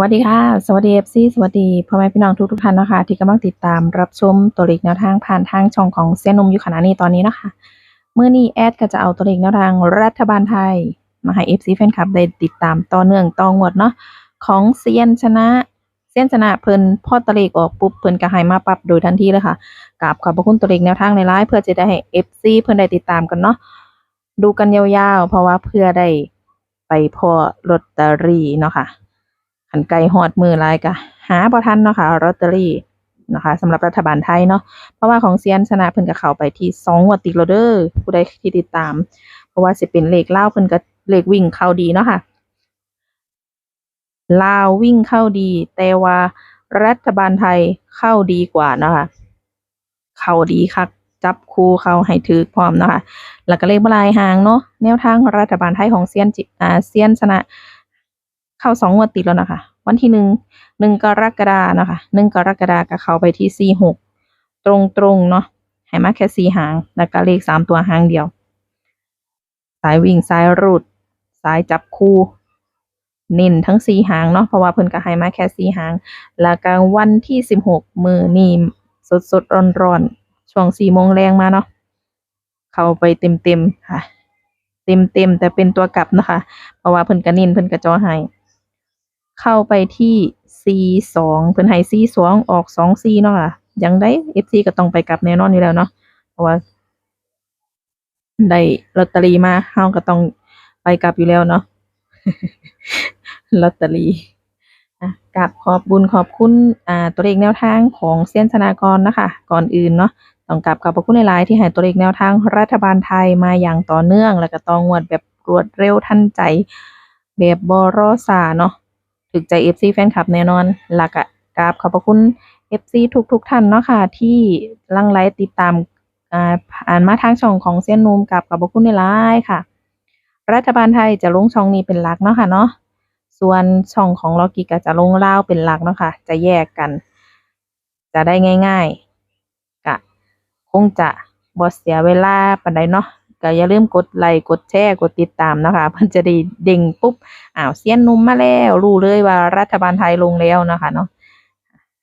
วัสดีค่ะ สวัสดี FC สวัสดีพ่อแม่พี่น้องทุกทุกท่านนะคะ ที่กำลังติดตามรับชมตัวเลขแนวทางผ่านทางช่องของเซียนนมอยู่ขณะนี้ตอนนี้นะคะเมื่อนี้แอดก็จะเอาตัวเลขแนวทางรัฐบาลไทย มาให้ FC แฟนคลับได้ติดตามต่อเนื่องต่องวดเนาะของเซียนชนะเซียนชนะเพิ่นพ่อตัวเลขออกปุ๊บเพิ่นก็ให้มาปรับโดยทันทีเลยค่ะกราบขอบพระคุณตัวเลขแนวทางในไลฟ์เพื่อจะได้ให้ FC เพิ่นได้ติดตามกันเนาะดูกันยาวๆ เพราะว่าเพื่อได้ไปพอลอตเตอรี่เนาะค่ะ ขันไกลฮอดมือลายกะหาบ่ทันเนาะค่ะลอตเตอรี่นะคะสำหรับรัฐบาลไทยเนาะเพราะว่าของเซียนชนะเพิ่นก็เข้าไปที่สองวดติดแล้วเด้อผู้ใดที่ติดตาม เพราะว่าสิเป็นเลขเล่าเพิ่นก็เลขวิ่งเข้าดีเนาะค่ะลาววิ่งเข้าดี แต่ว่ารัฐบาลไทยเข้าดีกว่าเนาะค่ะเข้าดีคักจับคู่เข้าให้ถือพร้อมเนาะค่ะแล้วก็เลขบลายหางเนาะแนวทางรัฐบาลไทยของเซียนจิอ่าเซียนชนะ เข้าสองงวดติดแล้วนะคะ วันที่หนึ่งหนึ่งกรกฎานะคะหนึ่งกรกฎาก็เข้าไปที่สี่หกตรงตรงเนาะให้มาแค่สี่หาง แล้วก็เลขสามตัวหางเดียว สายวิ่งสายรูด สายจับคู่เน้นทั้งสี่หางเนาะเพราะว่าเพิ่นก็ให้มาแค่สี่หาง แล้วก็วันที่สิบหกมือนี่สดสดร้อนร้อนช่วงสี่โมงแรงมาเนาะเข้าไปเต็มเต็มค่ะ เต็มเต็มแต่เป็นตัวกลับนะคะ เพราะว่าเพิ่นก็เน้นเพิ่นก็จอให้ เข้าไปที่ C2 เพิ่นให้ C2 ออก 2C เนาะค่ะยังได้ FC ก็ต้องไปกลับแน่นอนอยู่แล้วเนาะเพราะว่าได้ลอตเตอรี่มาเฮาก็ต้องไปกลับอยู่แล้วเนาะลอตเตอรี่กราบขอบบุญขอบคุณอ่าตัวเลขแนวทางของเซียนธนากรนะคะ ก่อนอื่นเนาะต้องกราบขอบพระคุณหลายๆที่ให้ตัวเลขแนวทางรัฐบาลไทยมาอย่างต่อเนื่อง แล้วก็ต่องวดแบบรวดเร็วทันใจ แบบบรอสาเนาะ ถึกใจ FC แฟนคลับแน่นอนแล้วก็กราบขอบพระคุณ FC ทุกๆท่านเนาะค่ะ ที่ลังไลติดตามอ่าอ่านมาทางช่องของเซียนนูมกับขอบพระคุณหลายๆค่ะ รัฐบาลไทยจะลงช่องนี้เป็นหลักเนาะค่ะเนาะส่วนช่องของลอกกี้ก็จะลงเล่าเป็นหลักเนาะค่ะ จะแยกกัน จะได้ง่าย ๆก็คงจะบ่เสียเวลาปานใดเนาะ ก็อย่าลืมกดไลค์กดแชร์กดติดตามนะคะเพิ่นจะได้เด้งปุ๊บอ้าวเซียนนุ่มมาแล้วรู้เลยว่ารัฐบาลไทยลงแล้วนะคะเนาะ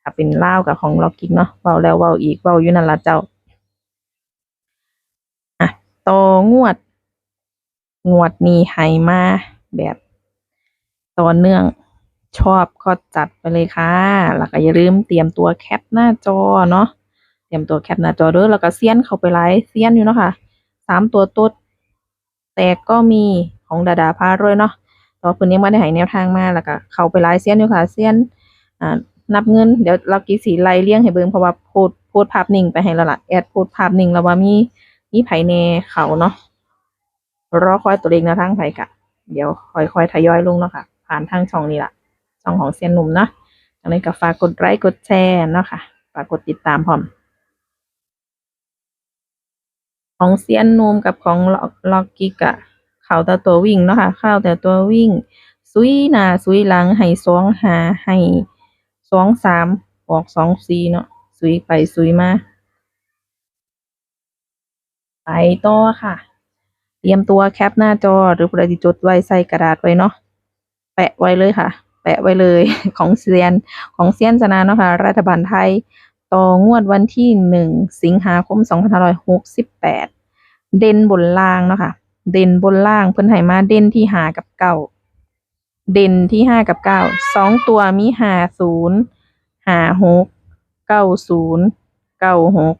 ถ้าเป็นเลากับของล็อกกี้เนาะเว้าแล้วเว้าอีกเว้าอยู่นั่นละเจ้าอะต่องวด งวดนี้ให้มาแบบต่อเนื่องชอบก็จัดไปเลยค่ะ แล้วก็อย่าลืมเตรียมตัวแคปหน้าจอเนาะ เตรียมตัวแคปหน้าจอด้อแล้วก็เซียนเข้าไปไลฟ์เซียนอยู่เนาะค่ะ สามตัวต๊ดแต่ก็มีของดาดาพารวยเนาะต่ว่าเพิ่นยังบ่ได้ให้แนวทางมาแล้วก็เข้าไปไลฟ์เซียนอยู่ค่ะเซียนอ่านับเงินเดี๋ยวเรากี่สีไล่เรียงให้เบิ่งเพราะว่าโพสต์โพสต์ภาพนิ่งไปให้แล้วล่ะแอดโพสต์ภาพนิ่งแล้วว่ามีมีไผแน่เขาเนาะรอคอยตัวเลขแนวทางไปกะ เดี๋ยวค่อยๆทยอยลงเนาะค่ะผ่านทางช่องนี้ละช่องของเซียนหนุ่มเนาะจังเลยก็ฝากกดไลค์กดแชร์เนาะค่ะฝากกดติดตามพร้อม ของเซียนนุ่มกับของล็อกล็อกกิกะเข้าแต่ตัววิ่งเนาะค่ะเข้าแต่ตัววิ่ง ซุยหน้าซุยหลังให้สองหาให้สองสามออกสองสี่เนาะซุยไปซุยมาไปต่อค่ะ เตรียมตัวแคปหน้าจอหรือผู้ใดที่จดไว้ใส่กระดาษไว้เนาะแปะไว้เลยค่ะ แปะไว้เลยของเซียนของเซียนสนาเนาะค่ะ รัฐบาลไทย ต่องวดวันที่หนึ่งสิงหาคมสองพันห้าร้อยหกสิบแปด เด่นบนล่างเนาะค่ะ เด่นบนล่างเพิ่นให้มาเด่นที่หากับเก้าเด่นที่ห้ากับเก้าสองตัวมีหาศูนย์หาหกเก้าศูนย์เก้าหก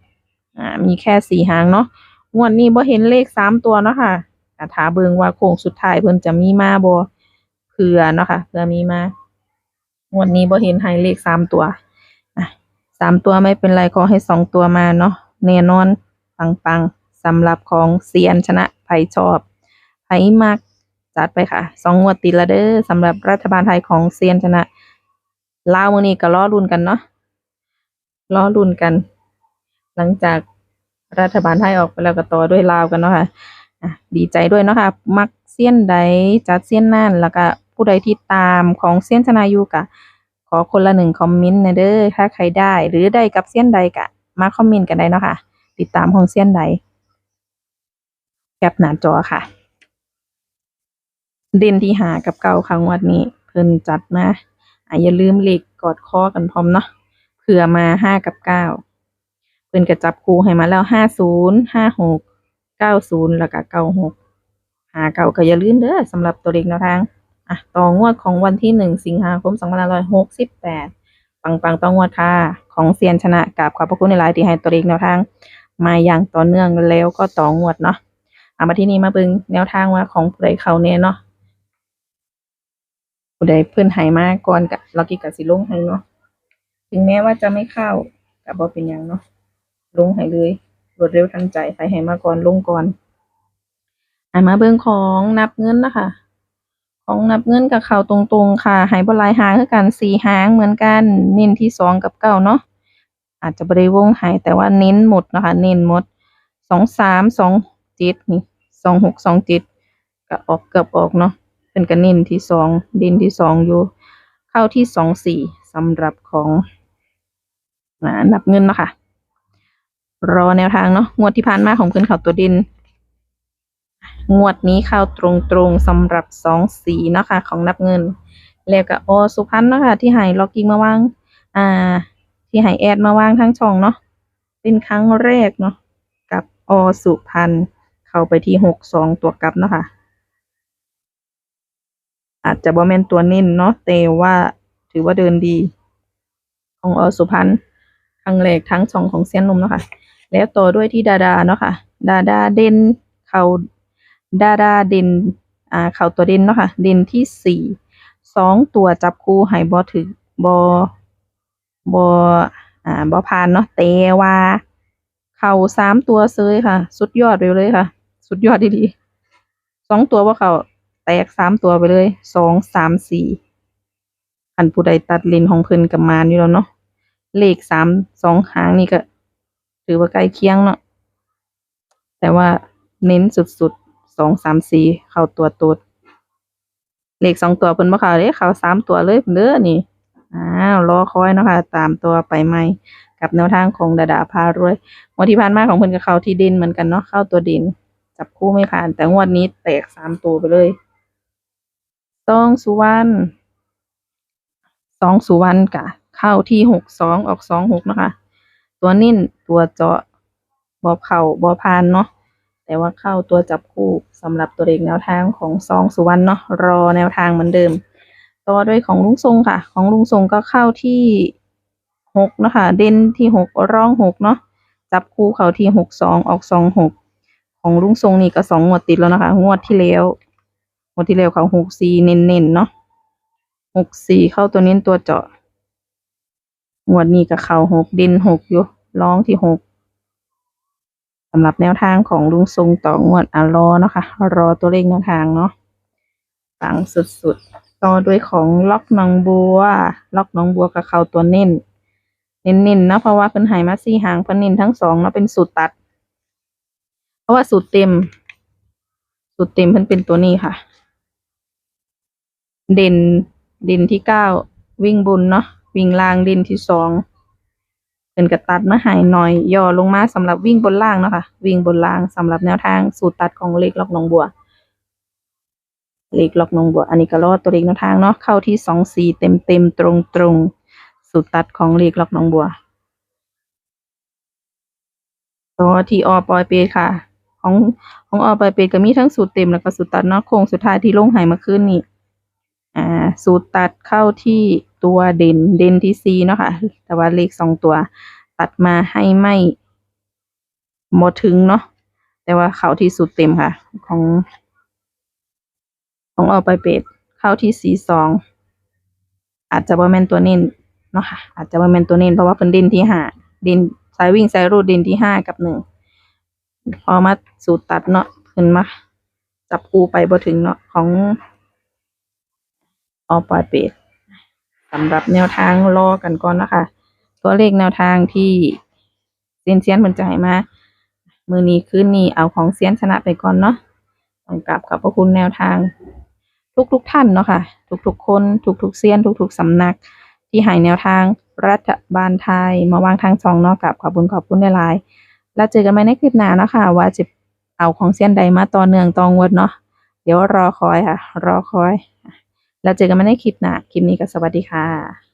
อ่ามีแค่สี่หางเนาะงวดนี้บ่เห็นเลขสามตัวเนาะค่ะแต่ถาเบิงว่าโค้งสุดท้ายเพิ่นจะมีมาบ่เผื่อเนาะค่ะเผื่อมีมางวดนี้บ่เห็นให้เลขสามตัวอะสามตัวไม่เป็นไรขอให้สองตัวมาเนาะแน่นอนปังๆ สำหรับของเซียนชนะไผชอบไผมักจัดไปค่ะสองงวดติดละเด้อสำหรับรัฐบาลไทยของเซียนชนะลาวมื้อนี้ก็รอลุ้นกันเนาะรอลุ้นกัน หลังจากรัฐบาลไทยออกไปแล้วก็ต่อด้วยลาวกันเนาะค่ะดีใจด้วยเนาะค่ะ มักเซียนใดจัดเซียนนั่นแล้วก็ผู้ใดที่ตามของเซียนชนายูกะ ขอคนละหนึ่งคอมเมนต์นะเด้อถ้าใครได้ หรือได้กับเซียนใดกะ มาคอมเมนต์กันได้เนาะค่ะ ติดตามของเซียนใด ปหน้าจอค่ะ เด่นที่หากับเก่าครั้งวันนี้ เพิ่นจัดมาอะอย่าลืมเลขกอดคอกันพร้อมเนาะเผื่อมาห้ากับเก้าเพิ่นก็จับคู่ให้มาแล้วห้าศูนย์ห้าหกเก้าศูนย์แล้วก็เก้าหกหาเก่าก็อย่าลืมเด้อสำหรับตัวเลขแนวทางอะต่องวดของวันที่หนึ่งสิงหาคมสองพันห้าร้อยหกสิบแปดปังปังต่องวดค่ะ ของเซียนชนะกับขอบพระคุณในไลน์ที่ให้ตัวเลขแนวทาง มาอย่างต่อเนื่องแล้วก็ต่องวดเนาะ เอามาที่นี่มาเบิ่งแนวทางว่าของผู้ใดเขาเนี่ยเนาะผู้ใดเพื่อนหายมาก่อนกับลอกกี้กับสิลงให้เนาะถึงแม้ว่าจะไม่เข้ากับบ่เป็นยังเนาะลงให้เลยรวดเร็วทันใจใครให้มาก่อนลงก่อนอะมาเบิ่งของนับเงินนะคะของนับเงินกับเขาตรงๆค่ะ หายบลายหางคือกันสี่หางเหมือนกัน เน้นที่สองกับเก้าเนาะอาจจะบริวงหายแต่ว่าเน้นหมดนะคะ เน้นหมดสองสามสองเจ็ดนี่ สองหกสองเจ็ดก็ออกเกือบออกเนาะเป็นกันเน้นที่สองเด่นที่สองอยู่ เข้าที่สองสี่สำหรับของอ่านับเงินเนาะคะรอแนวทางเนาะงวดที่ผ่านมาของเพื่อนเขาตัวดิน งวดนี้เข้าตรงๆสำหรับสองสีเนาะค่ะ ของนับเงิน แล้วก็อสุพรรณเนาะค่ะที่ให้ล็อกกิ้งมาวาง อ่า ที่ให้แอดมาวางทั้งช่องเนาะเป็นครั้งแรกเนาะกับอสุพรรณ เข้าไปที่หกสองตัวกลับเนาะค่ะ อาจจะบ่แมนตัวเน้นเนาะแต่ว่าถือว่าเดินดี ของอสุพรรณครั้งแรกทั้งช่องของเซียนนมเนาะค่ะ แล้วต่อด้วยที่ดาดาเนาะค่ะ ดาดาเด่นเขาดาดาเด่นอ่าเขาตัวเด่นเนาะค่ะ เด่นที่สี่สองตัวจับคู่ให้บอถึกบอบออ่าบอผ่านเนาะแต่ว่า เขาสามตัวเซยค่ะ สุดยอดไปเลยค่ะ สุดยอดดีๆสองตัวว่าเขาแตกสามตัวไปเลยสองสามสี่อันผู้ใดตัดเลนของเพิ่นกับมานอยู่แล้วเนาะเลขสามสองหางนี่ก็ ถือว่าใกล้เคียงเนาะแต่ว่าเน้นสุดๆสองสามสี่เข้าตัวตูดเลขสองตัวเพิ่นบ่เข้าเด้เข้าสามตัวเลยเพิ่นเด้อนี่อ้าวรอคอยเนาะค่ะตามตัวไปใหม่กับแนวทางของดาดาพารวยงวดที่ผ่านมาของเพิ่นก็เข้าที่ด่นเหมือนกันเนาะเข้าตัวด่น จับคู่ไม่ผ่าน แต่งวดนี้แตกสามตัวไปเลยสองสุวรรณสองสุวรรณกะ เข้าที่หกสองออกสองหกนะคะ ตัวนิ่นตัวเจาะบอเข่าบอพานเนาะแต่ว่าเข้าตัวจับคู่สำหรับตัวเลขแนวทางของซองสุวรรณเนาะรอแนวทางเหมือนเดิม ต่อด้วยของลุงทรงค่ะ ของลุงทรงก็เข้าที่หกนะคะเด่นที่หกร่องหกเนาะจับคู่เข้าที่หกสองออกสองหก ของลุงทรงนี่ก็สองงวดติดแล้วนะคะ งวดที่แล้วงวดที่แล้วเขาหกสี่เน้นๆเนาะหกสี่เข้าตัวเน้นตัวเจาะงวดนี้ก็เข้าหกดินหกอยู่ร้องที่หกสำหรับแนวทางของลุงทรงต่องวดอะรอเนาะค่ะรอตัวเลขแนวทางเนาะปังสุดๆ ต่อด้วยของล็อกหนองบัว ล็อกหนองบัวกับเข้าตัวเน้น เน้นๆเนาะเพราะว่าเพิ่นหายมาสี่หางเพิ่นเน้นทั้งสองเนาะเป็นสูตรตัด เพราะว่าสูตรเต็ม สูตรเต็มเพิ่นเป็นตัวนี้ค่ะ เด่นเด่นที่เก้าวิ่งบนเนาะวิ่งล่างเด่นที่สองเป็นกระตัดมาหายหน่อย ย่อลงมาสำหรับวิ่งบนล่างเนาะค่ะ วิ่งบนล่างสำหรับแนวทางสูตรตัดของเลขล็อกนองบัว เลขล็อกนองบัว อันนี้ก็รอดตัวเลขแนวทางเนาะเข้าที่สองสี่เต็มเต็มตรงตรงสูตรตัดของเลขล็อกนองบัวต่อที่อปอยเปค่ะ ของของอปอยเปดก็มีทั้งสูตรเต็มแล้วก็สูตรตัดนาะโค้งสุดท้ายที่ลงหายมาขึ้นนี่อ่าสูตรตัดเข้าที่ตัวเด่นเด่นที่ซีเนาะค่ะ แต่ว่าเลขสองตัวตัดมาให้ไม่หมดถึงเนาะแต่ว่าเข้าที่สูตรเต็มค่ะ ของ ของออกไปเป็ดเข้าที่สีสองอาจจะบ่แม่นตัวเน้นเนาะค่ะอาจจะบ่แม่นตัวเน้นเพราะว่าเพิ่นเด่นที่ห้าเด่นสายวิ่งสายรูดเด่นที่ห้ากับหนึ่ง พอมาสูตรตัดเนาะเพิ่นมาจับคูไปบ่ถึงเนาะของออกไปเป็ดสำหรับแนวทางรอกันก่อนนะคะ ตัวเลขแนวทางที่เซียนเซียนเพิ่นจะให้มามือนี้คืนนี้เอาของเซียนชนะไปก่อนเนาะต้องกลับขอบพระคุณแนวทาง ทุกๆทท่านเนาะค่ะ ทุกๆ คนทุกๆเซียน ทุกๆสำนัก ที่ให้แนวทางรัฐบาลไทยมาวางทางช่องเนาะกับขอบคุณขอบคุณหลาย แล้วเจอกันใหม่ในคลิปหน้านะค่ะว่าจะเอาของเส้นใดมาต่อเนื่องตองวดเนาะเดี๋ยวรอคอยค่ะ รอคอย แล้วเจอกันใหม่ในคลิปหน้า คลิปนี้ก็สวัสดีค่ะ